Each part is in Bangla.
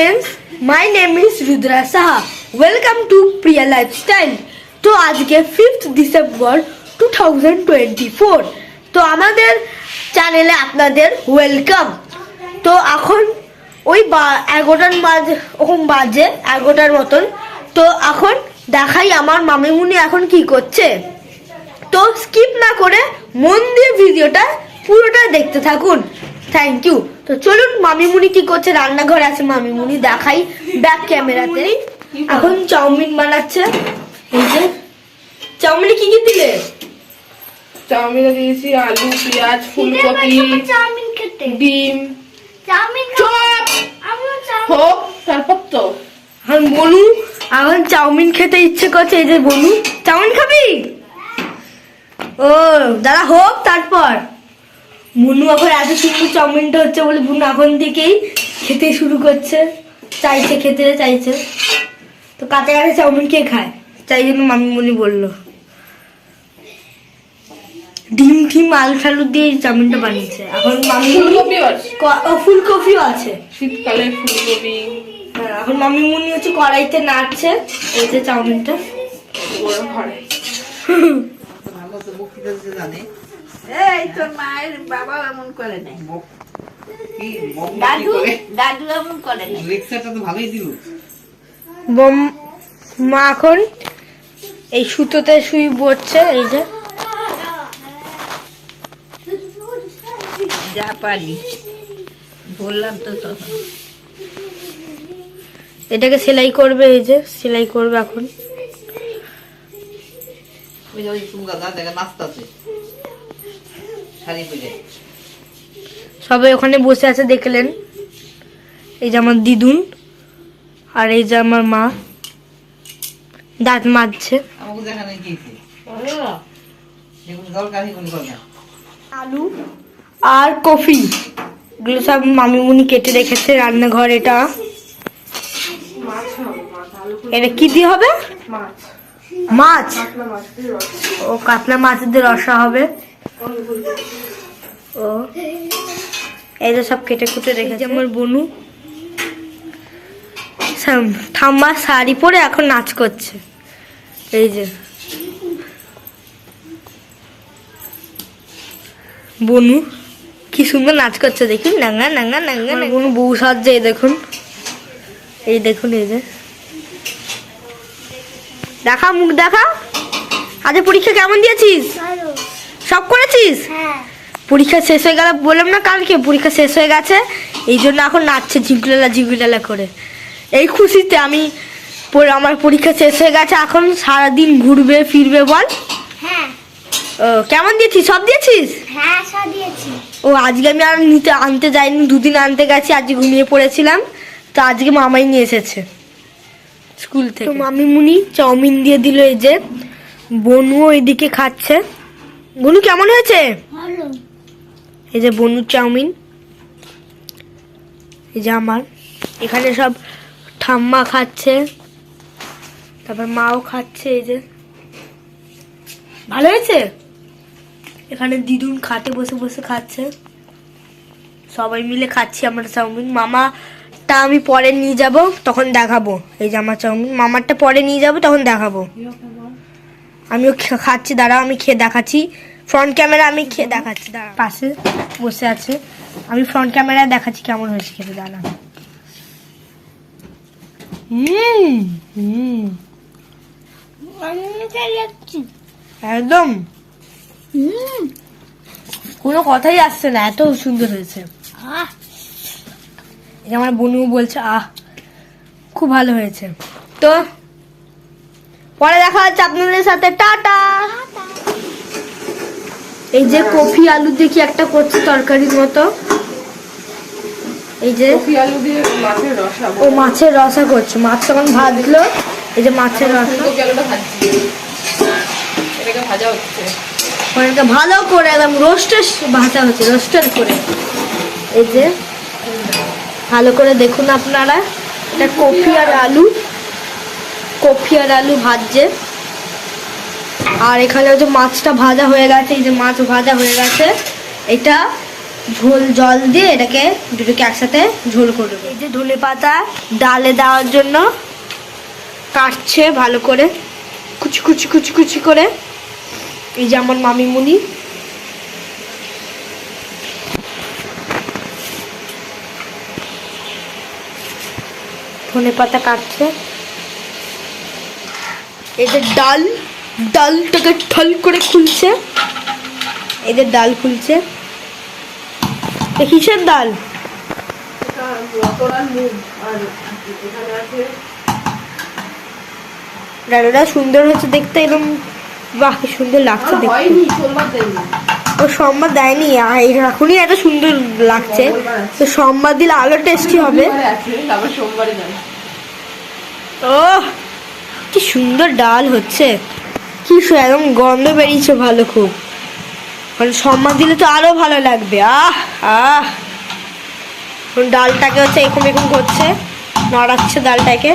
friends, my name is Rudra Saha. Welcome to Priya Lifestyle. তো আজকে fifth December two thousand twenty four তো আমাদের চ্যানেলে আপনাদের ওয়েলকাম তো এখন ওই বা এগারোটার মাঝে ওরকম বাজে এগারোটার মতন। তো এখন দেখাই আমার মামিমুনি এখন কি করছে। তো স্কিপ না করে মন দিয়ে ভিডিওটা পুরোটা দেখতে থাকুন। থ্যাংক ইউ তো চলুন মামিমুনি কি করছে? রান্নাঘরে আছে মামিমুনি দেখাই ব্যাক ক্যামেরাতে এখন চাউমিন বানাচ্ছে। এই যে চাউমিনে কি কি দিলে? চাউমিনে দিয়েছি আলু পেঁয়াজ ফুলকপি চাউমিন খেতে। ডিম। Chow mein chop! হোক তারপর তো। এখন বনু এখন চাউমিন খেতে ইচ্ছে করছে এই যে বনু। চাউমিন খাবি? ও দাদা হোক তারপর। বুনু এখন এত সুন্দর চাউমিনটা হচ্ছে বলে বুনু এখন থেকেই খেতে শুরু করছে। চাইছে খেতে চাইছে। তো কাঁচা কাঁচা চাউমিন কে খায়? তাই জন্য মামিমণি বলল। ডিম টিম আলু ঠালু দিয়ে এই চাউমিনটা বানিয়েছে। এখন মামিমণি ফুলকপিও আছে? শীতকালে ফুলকপি। হ্যাঁ, এখন মামিমণি হচ্ছে কড়াইতে নাড়ছে এই যে চাউমিনটা। ঘরে। এই তোর মায়ের বাবা এমন করে নাই। কি দাদু দাদু এমন করে নাই। লেকচারটা তো ভালোই দিল। বোম মা এখন এই সুতোতে শুই পড়ছে এই যে। যা পারি বললাম তো তখন এটাকে সেলাই করবে এই যে সেলাই করবে এখন। ওই যে দেখা পরে সবাই ওখানে বসে আছে দেখলেন। এই যে আমার দিদুন আর এই যে আমার মা। দাঁত মাজছে। আলু আর কফি। এগুলো সব মামিমুনি কেটে রেখেছে রান্নাঘর এটা। মাছ হবে মাছ আলু এটা কি দিয়ে হবে? মাছ। ও কাতলা মাছের দিয়ে রসা হবে। ও। এই যে সব কেটে কুটে রেখেছে। আমার বনু। ঠাম্মা শাড়ি পরে এখন নাচ করছে। এই যে। বনু কি সুন্দর নাচ করছে দেখুন। নাঙ্গা নাঙ্গা নাঙ্গা। বনু বউ সাজছে এই দেখুন। এই দেখুন এই যে। দেখা মুখ দেখা। আজ পরীক্ষা কেমন দিয়েছিস? সব করেছিস? হ্যাঁ। পরীক্ষা শেষ হয়ে গেল বললাম না কালকে পরীক্ষা শেষ হয়ে গেছে। এই জন্য এখন নাচছে ঝিগুলালা ঝিগুলালা করে। এই খুশিতে আমি আমার পরীক্ষা শেষ হয়ে গেছে এখন সারাদিন ঘুরবে ফিরবে বল। হ্যাঁ। ও, কেমন দিয়েছিস? সব দিয়েছিস? হ্যাঁ দিয়েছি। ও আজকে আমি আর নিতে আনতে যাইনি দুদিন আনতে গেছি আজকে ঘুমিয়ে পড়েছিলাম। তো আজকে মামাই নিয়ে এসেছে স্কুল থেকে। মামিমুনি চাউমিন দিয়ে দিল এই যে বনু ওইদিকে খাচ্ছে। বনু কেমন হয়েছে? এই যে বনুর চাউমিন এই যে আমার। এখানে সব ঠাম্মা খাচ্ছে তারপর মাও খাচ্ছে এই যে। ভালো হয়েছে? এখানে দিদুন খাটে বসে বসে খাচ্ছে। সবাই মিলে খাচ্ছি আমরা চাউমিন। মামাটা আমি পরে নিয়ে যাব তখন দেখাবো। এই যে আমার চাউমিন। মামারটা পরে নিয়ে যাব তখন দেখাবো। আমিও খাচ্ছি দাঁড়াও আমি খেয়ে দেখাচ্ছি। ফ্রন্ট ক্যামেরা আমি খেয়ে দেখাচ্ছি দাঁড়া পাশে বসে আছে। আমি ফ্রন্ট ক্যামেরায় দেখাচ্ছি কেমন হয়েছে খেতে দাঁড়া একদম। হুম। কোনো কথাই আসছে না এত সুন্দর হয়েছে। আমার বনু বলছে আহ খুব ভালো হয়েছে। তো পরে দেখা হচ্ছে আপনাদের সাথে। টাটা। এই যে কফি আলু দেখি একটা করছে তরকারির মতো? এই যে কপি আলু দিয়ে মাছের রসা ও মাছের রসা করছে। মাছ তখন ভাজলো। এই যে মাছের রসা। ওটাকে ভালো করে একদম রোস্টের ভাজা হচ্ছে রোস্টার করে। এই যে ভালো করে দেখুন আপনারা। এটা কফি আর আলু। কফি আর আলু ভাজছে। আর এখানে হচ্ছে মাছটা ভাজা হয়ে গেছে, এই যে মাছ ভাজা হয়ে গেছে। এটা ঝোল, জল দিয়ে এটাকে দুটোকে একসাথে ঝোল করে দেবো এই যে ধনে পাতা ডালে দেওয়ার জন্য কাটছে ভালো করে। কুচি কুচি কুচি কুচি করে। এই যে আমার মামিমুনি। ধনে পাতা কাটছে। যে ডাল ডালটাকে ঠল করে খুলছে। এদের ডাল খুলছে। কিসের ডাল? ডালটা সুন্দর হচ্ছে দেখতে এরকম বাহ কি সুন্দর লাগছে দেখতে। ও সোমবার দেয়নি এখনই এত সুন্দর লাগছে। তো সোমবার দিলে আরও টেস্টি হবে। ও কি সুন্দর ডাল হচ্ছে। কি একদম গন্ধ বেরিয়েছে ভালো খুব। মানে সম্মান দিলে তো আরও ভালো লাগবে। আহ আহ। ডালটাকে হচ্ছে এরকম এরকম করছে, নড়াচ্ছে ডালটাকে।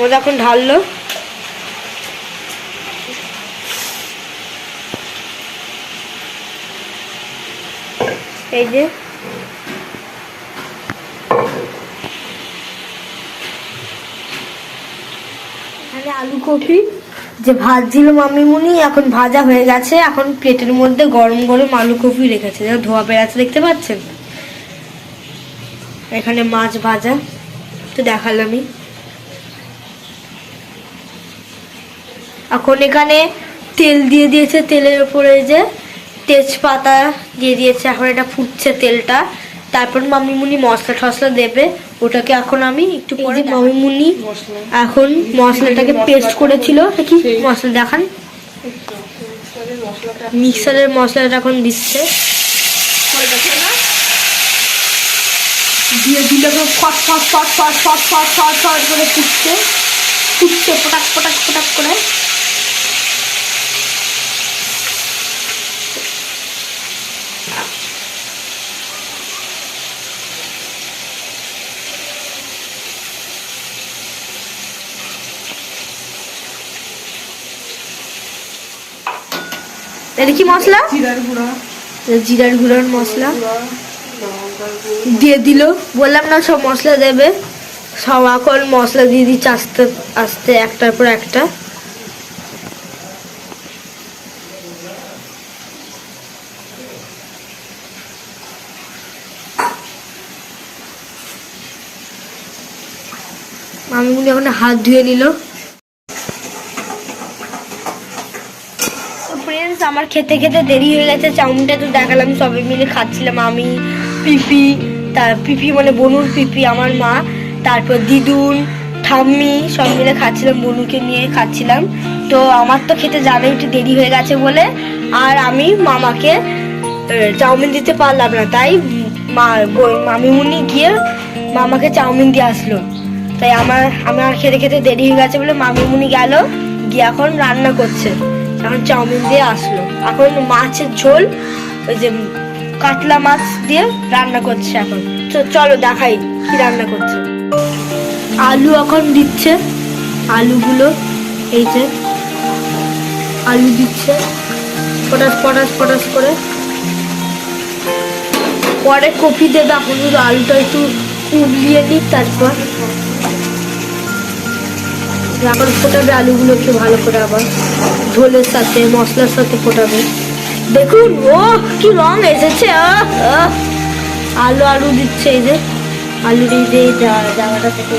মধ্যে এখন ঢাললো। এই যে এখানে আলু কপি, যে ভাজছিল মামিমুনি, এখন ভাজা হয়ে গেছে। এখন প্লেটের মধ্যে গরম গরম আলু কপি রেখেছে। ধোয়া বেড়াচ্ছে, দেখতে পাচ্ছেন? এখানে মাছ ভাজা, তো দেখালামই। এখন এখানে তেল দিয়ে দিয়েছে, তেলের উপরে যে তেজপাতা দিয়ে দিয়েছে। এখন এটা ফুটছে তেলটা। তারপর মামিমুনি মশলা টসলা দেবে। ওটাকে এখন আমি একটু পরে মামিমুনি এখন মশলাটাকে পেস্ট করেছিল। কি মশলা দেখান। মিক্সারের মশলাটা এখন দিচ্ছে। না দিয়ে দিলে ফট ফট ফট ফট ফট ফট ফট ফট করে ফুটছে। ফুটছে পটাক পটাক পটাক করে। এটা কি মশলা? জিরার গুঁড়া। জিরার গুঁড়োর মশলা। দিয়ে দিল। বললাম না সব মশলা দেবে। সব এখন মশলা দিয়ে দিচ্ছে আস্তে আস্তে একটার পর একটা। মামিগুলি এখন হাত ধুয়ে নিল ফ্রেন্ডস আমার খেতে খেতে দেরি হয়ে গেছে, চাউমিনটা তো দেখালাম সবাই মিলে খাচ্ছিলাম আমি, পিপি, তার পিপি মানে বনুর পিপি, আমার মা, তারপর দিদুন, ঠাম্মি, সব মিলে খাচ্ছিলাম, বনুকে নিয়ে খাচ্ছিলাম। তো আমার তো খেতে জানে একটু দেরি হয়ে গেছে বলে, আর আমি মামাকে চাউমিন দিতে পারলাম না, তাই মা মামিমুনি গিয়ে মামাকে চাউমিন দিয়ে আসলো। তাই আমার আমার খেতে খেতে দেরি হয়ে গেছে বলে মামিমুনি গেল, গিয়ে এখন রান্না করছে। এখন চাউমিন দিয়ে আসলো। এখন মাছের ঝোল, ওই যে কাতলা মাছ দিয়ে রান্না করছে এখন। চলো দেখাই কি রান্না করছে। আলু এখন দিচ্ছে, আলুগুলো এই যে আলু দিচ্ছে, পটাশ পটাশ পটাশ করে। পরে কপি দেবে, এখন আলুটা একটু উবলিয়ে নিক তারপর। এখন ফোটাবে আলুগুলো একটু ভালো করে আবার ঝোলের সাথে, মশলার সাথে ফোটাবে দেখুন ও কি রং এসেছে। আলু আলু দিচ্ছে এই যে আলু এই জা- জায়গাটা থেকে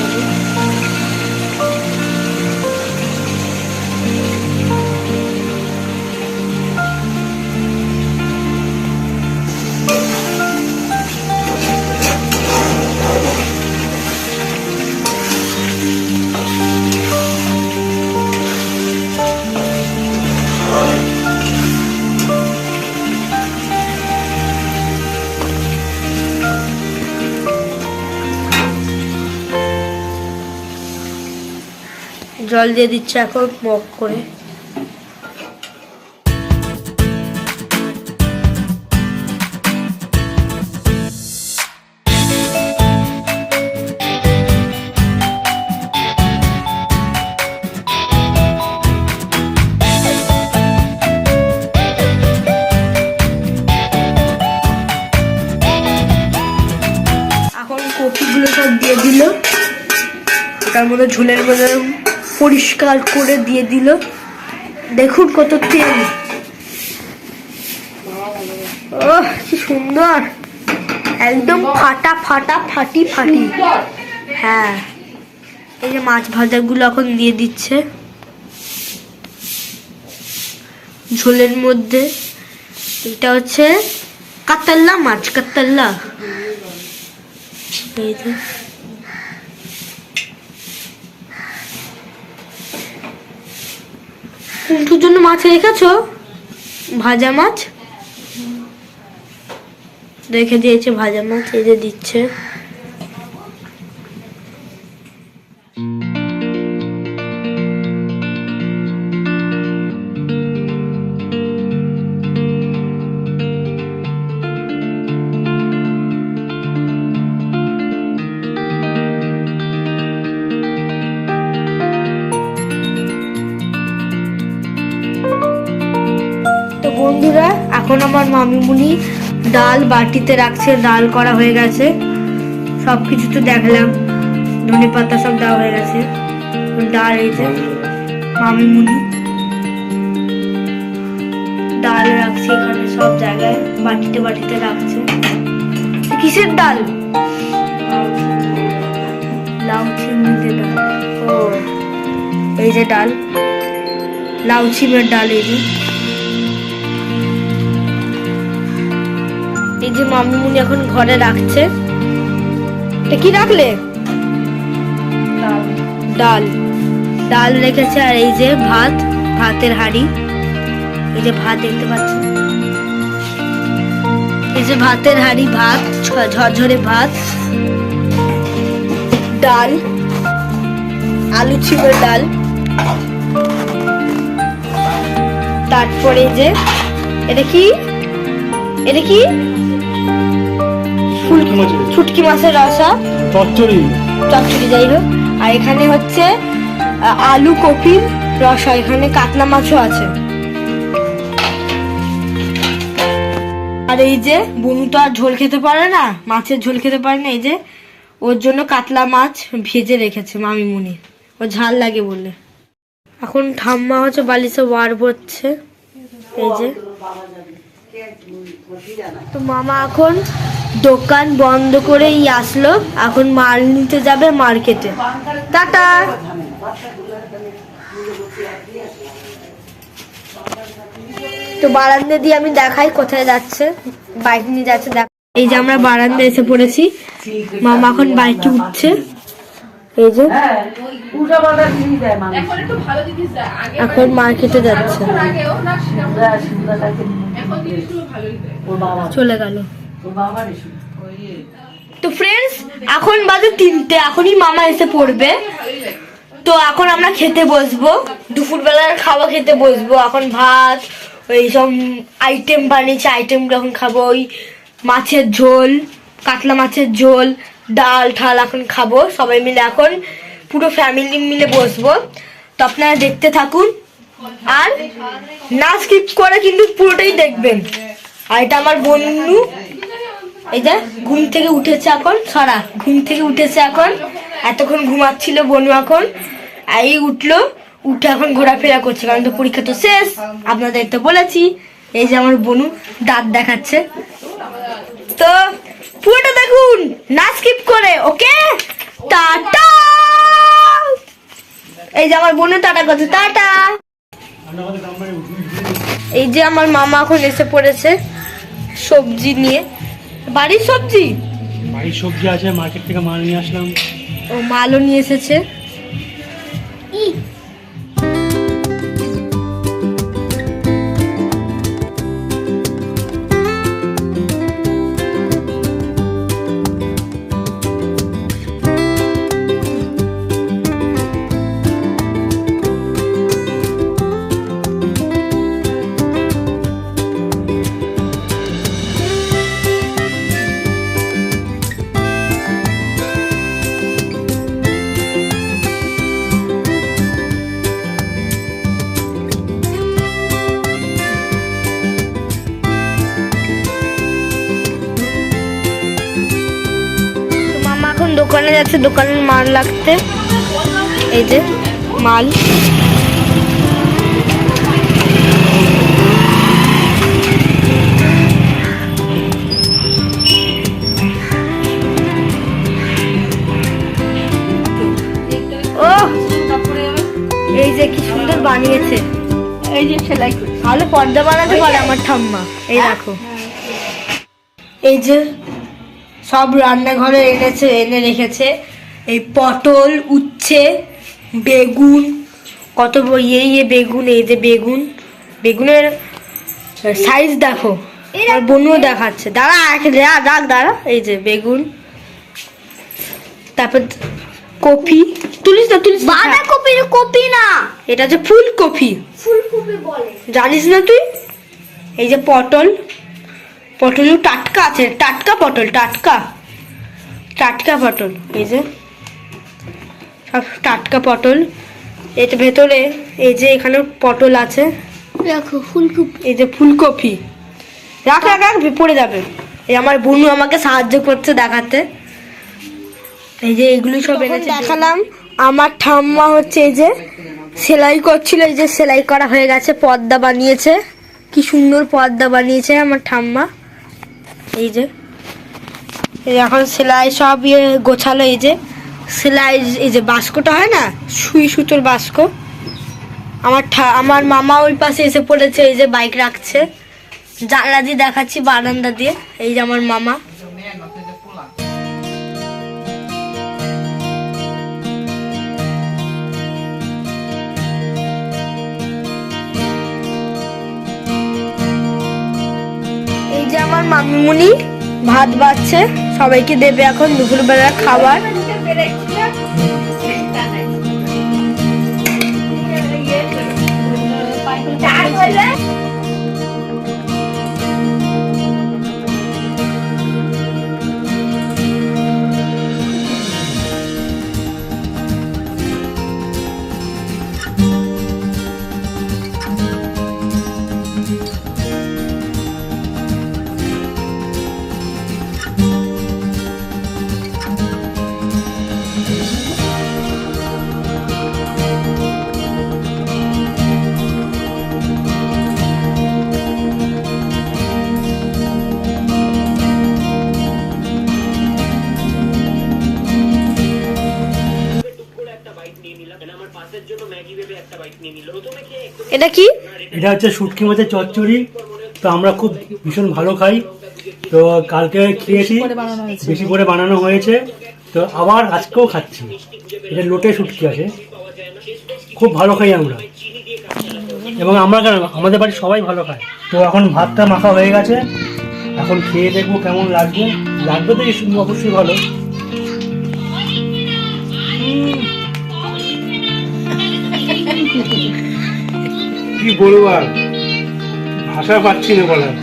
জল দিয়ে দিচ্ছে এখন মগ করে। কপিগুলো সব দিয়ে দিল। তার মধ্যে ঝুলের মধ্যে পরিষ্কার করে দিয়ে দিল। দেখুন কত তেল। কি সুন্দর। একদম ফাটা ফাটা, ফাটি ফাটি। হ্যাঁ। এই যে মাছ ভাজাগুলো এখন দিয়ে দিচ্ছে। ঝোলের মধ্যে। এটা হচ্ছে কাতাল্লা মাছ কাতাল্লা এই কুন্ঠুর জন্য মাছ রেখেছ? ভাজা মাছ? রেখে দিয়েছে ভাজা মাছ এই যে দিচ্ছে। মামিমুনি ডাল বাটিতে রাখছে, ডাল করা হয়ে গেছে। সব কিছু তো দেখলাম, ধনে পাতা সব দেওয়া হয়ে গেছে। ডাল এই যে মামিমুনি। ডাল রাখছে এখানে সব জায়গায়, বাটিতে বাটিতে রাখছে। কিসের ডাল? লাউ চিংড়িতে ডাল। ও, এই যে ডাল। লাউ চিমের ডাল এই যে। এই যে মামিমুনি এখন ঘরে রাখছে। এটা কি রাখলে? ডাল। ডাল রেখেছে আর এই যে ভাত, ভাতের হাঁড়ি। এই যে ভাত দেখতে পাচ্ছি। এই যে ভাতের হাঁড়ি, ভাত ঝরঝরে ভাত। ডাল। আলু ছিমের ডাল। তারপরে যে, এটা কি? এটা কি? ফুল ফুটকি মাছের রসা। চচ্চড়ি? চচ্চড়ি যাই হোক। আর এখানে হচ্ছে আলু কপির রসা এখানে কাতলা মাছও আছে। আর এই যে বনু তো আর ঝোল খেতে পারে না মাছের ঝোল খেতে পারে না এই যে ওর জন্য কাতলা মাছ ভেজে রেখেছে মামিমুনি। ও ঝাল লাগে বলে। এখন ঠাম্মা হচ্ছে বালিশে ওয়ার হচ্ছে এই যে। তো মামা এখন দোকান বন্ধ করেই আসলো। এখন মাল নিতে যাবে মার্কেটে। টাটা। তো বারান্দা দিয়ে আমি দেখাই কোথায় যাচ্ছে। বাইক নিয়ে যাচ্ছে দেখ। এই যে আমরা বারান্দা এসে পড়েছি। মামা এখন বাইকে উঠছে। এই যে। এখন মার্কেটে যাচ্ছে। চলে গেল। তো ফ্রেন্ডস এখন বাজে তিনটে, এখনই মামা এসে পড়বে। তো এখন আমরা খেতে বসবো। দুপুরবেলার খাওয়া খেতে বসবো। এখন ভাত, ওই সব আইটেম বানিয়েছে আইটেমগুলো এখন খাব। ওই মাছের ঝোল, কাতলা মাছের ঝোল, ডাল, ঠাল এখন খাব। সবাই মিলে এখন পুরো ফ্যামিলি মিলে বসবো। তো আপনারা দেখতে থাকুন। আর না স্কিপ করে কিন্তু পুরোটাই দেখবেন। আর এটা আমার বন্ধু। এই যে ঘুম থেকে উঠেছে এখন ছড়া ঘুম থেকে উঠেছে এখন, এতক্ষণ ঘুমাচ্ছিল বনু এখন এই উঠল, উঠে এখন ঘোরাফেরা করছে, কারণ তো পরীক্ষা তো শেষ, আপনাদের তো বলেছি, এই যে আমার বনু দাঁত দেখাচ্ছে। তো পুরোটা দেখুন, না স্কিপ করে ওকে টাটা! এই যে আমার বোনের টাটা করছে, টাটা! এই যে আমার মামা এখন এসে পড়েছে সবজি নিয়ে। বাড়ির সবজি? বাড়ির সবজি আছে মার্কেট থেকে মাল নিয়ে আসলাম। ও মালও নিয়ে এসেছে। ই দোকানে যাচ্ছে দোকানের মাল লাগতে। এই যে মাল। এই যে কি সুন্দর বানিয়েছে। এই যে সেলাই পর্দা বানাতে পারে আমার ঠাম্মা। এই দেখো। এই যে সব রান্নাঘরে এনেছে এনে রেখেছে। এই পটল উচ্ছে বেগুন কত ইয়ে ইয়ে বেগুন এই যে বেগুন। বেগুনের সাইজ দেখো। আর বনুও দেখাচ্ছে। দাঁড়া এক রাখ দাঁড়া। এই যে বেগুন। তারপর কপি। তুলিস না তুলিস। বাঁধাকপির কপি না। এটা হচ্ছে ফুলকপি। ফুলকপি বলে। জানিস না তুই? এই যে পটল। পটল টাটকা আছে টাটকা পটল টাটকা। টাটকা পটল এই যে। সব টাটকা পটল। এর ভেতরে এই যে এখানে পটল আছে। দেখো ফুলকপি। এই যে ফুলকপি। রাখ রাখ রাখ পড়ে যাবে। এই আমার বোনু আমাকে সাহায্য করছে দেখাতে। এই যে এগুলো সব এনেছে। দেখালাম আমার ঠাম্মা হচ্ছে এই যে সেলাই করছিল এই যে সেলাই করা হয়ে গেছে পর্দা বানিয়েছে। কি সুন্দর পর্দা বানিয়েছে আমার ঠাম্মা। এই যে। এখন সেলাই সব ইয়ে গোছালো এই যে। সেলাই এই যে বাস্কটা হয় না? সুই সুতোর বাস্ক। আমার আমার মামা ওই পাশে এসে পড়েছে, এই যে বাইক রাখছে। জানলা দিয়ে দেখাচ্ছি বারান্দা দিয়ে, এই যে আমার মামা। যে মামিমুনি ভাত বাড়ছে সবাইকে দেবে এখন দুপুরবেলার খাবার। এটা কি? এটা হচ্ছে শুটকি মাছের চচ্চড়ি। তো আমরা খুব ভীষণ ভালো খাই। তো কালকে খেয়েছি বেশি করে বানানো হয়েছে। তো আবার আজকেও খাচ্ছি। এটা লোটে শুটকি আছে। খুব ভালো খাই আমরা। এবং আমরা কেন আমাদের বাড়ির সবাই ভালো খায়। তো এখন ভাতটা মাখা হয়ে গেছে। এখন খেয়ে দেখব কেমন লাগবে। লাগবে তো অবশ্যই ভালো। কি বলব আর? ভাষা পাচ্ছি না বলার।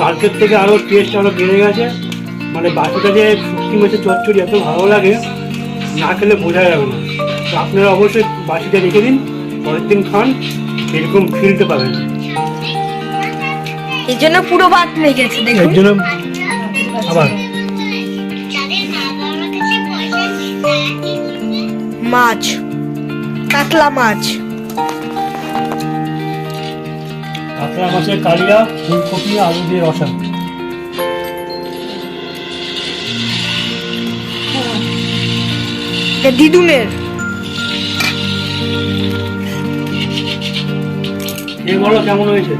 কালকের থেকে আরও টেস্ট আরও বেড়ে গেছে। মানে বাকিটা যে শুটকি মাছের চচ্চড়ি এত ভালো লাগে না খেলে বোঝা যাবে না। তো আপনারা অবশ্যই বাসিটা রেখে দিন পরের দিন খান এরকম ফিলতে পাবেন। এই জন্য পুরো ভাত লেগেছে এর দেখুন। জন্য আবার। মাছ কাতলা মাছ। কাতলা মাছের কালিয়া ফুলকপি আলু দিয়ে রসা দিদুনের এই বলো কেমন হয়েছে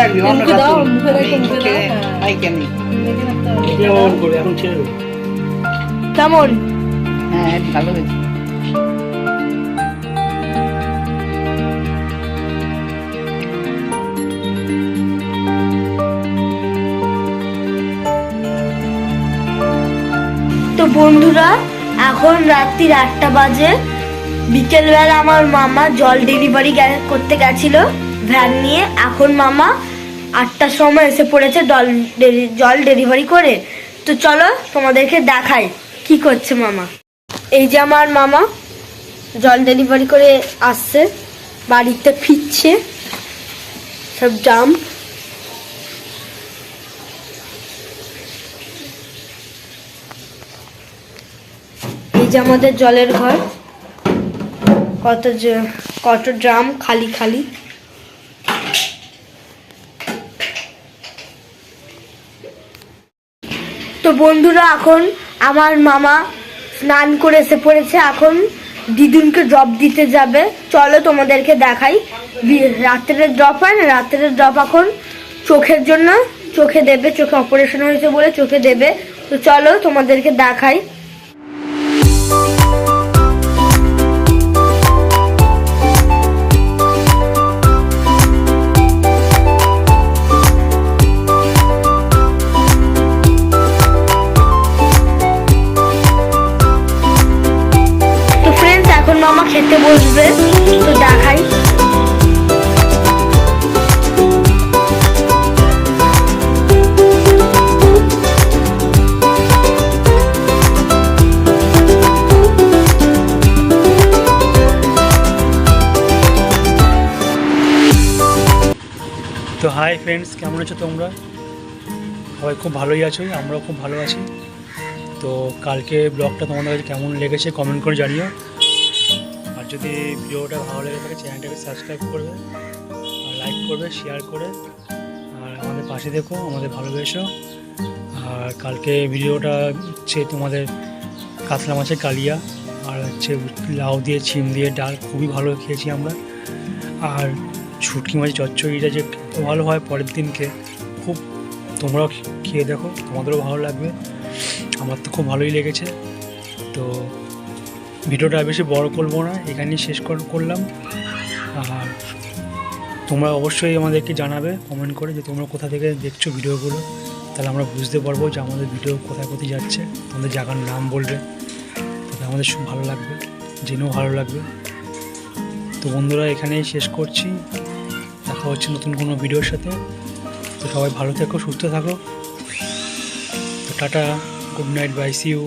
রাখবি? মুখে রেখে, মুখে মুখে দাও, হ্যাঁ। রাখি আমি। এটা অন করে এখন ছেড়ে দেবো কেমন? হ্যাঁ, ভালো হয়েছে। তো বন্ধুরা এখন রাত্রি আটটা বাজে। বিকেলবেলা আমার মামা জল ডেলিভারি করতে গেছিল ভ্যান নিয়ে। এখন মামা আটটার সময় এসে পড়েছে জল জল ডেলিভারি করে। তো চলো তোমাদেরকে দেখাই। কি করছে মামা? এই যে আমার মামা জল ডেলিভারি করে আসছে, বাড়িতে ফিরছে, সব জাম। এই যে আমাদের জলের ঘর, কত কত ড্রাম খালি খালি। তো বন্ধুরা, এখন আমার মামা স্নান করে এসে পড়েছে, এখন দিদুনকে ড্রপ দিতে যাবে। চলো তোমাদেরকে দেখাই। রাত্রের ড্রপ হয় না? রাত্রের ড্রপ এখন চোখের জন্য, চোখে দেবে, চোখে অপারেশন হয়েছে বলে চোখে দেবে। তো চলো তোমাদেরকে দেখাই। কেমন তোমরা? সবাই খুব ভালোই আছো, আমরাও খুব ভালো আছি। তো কালকে ব্লগটা তোমাদের কাছে কেমন লেগেছে কমেন্ট করে জানিও। আর যদি ভিডিওটা ভালো লেগে থাকে, চ্যানেলটাকে সাবস্ক্রাইব করবে, আর লাইক করবে শেয়ার করে, আর আমাদের পাশে দেখো আমাদের ভালোবেসো। আর কালকে ভিডিওটা হচ্ছে তোমাদের কাতলা মাছের কালিয়া, আর হচ্ছে লাউ দিয়ে, ছিম দিয়ে, ডাল, খুবই ভালো খেয়েছি আমরা। আর শুটকি মাছ চচ্চড়িটা যে ভালো হয় পরের দিনকে, খুব তোমরাও খেয়ে দেখো, তোমাদেরও ভালো লাগবে। আমার তো খুব ভালোই লেগেছে। তো ভিডিওটা বেশি বড় করব না, এখানেই শেষ কর- করলাম। আর তোমরা অবশ্যই আমাদেরকে জানাবে কমেন্ট করে যে তোমরা কোথা থেকে দেখছ ভিডিওগুলো। তাহলে আমরা বুঝতে পারব যে আমাদের ভিডিও কোথায় কোথায় যাচ্ছে, তোমাদের জায়গার নাম বলবে। তাহলে আমাদের খুব ভালো লাগবে, জেনেও ভালো লাগবে। তো বন্ধুরা, এখানেই শেষ করছি। দেখা হচ্ছে নতুন কোনো ভিডিওর সাথে। তো সবাই ভালো থেকো, সুস্থ থাকো। তো tata, good night, bye see you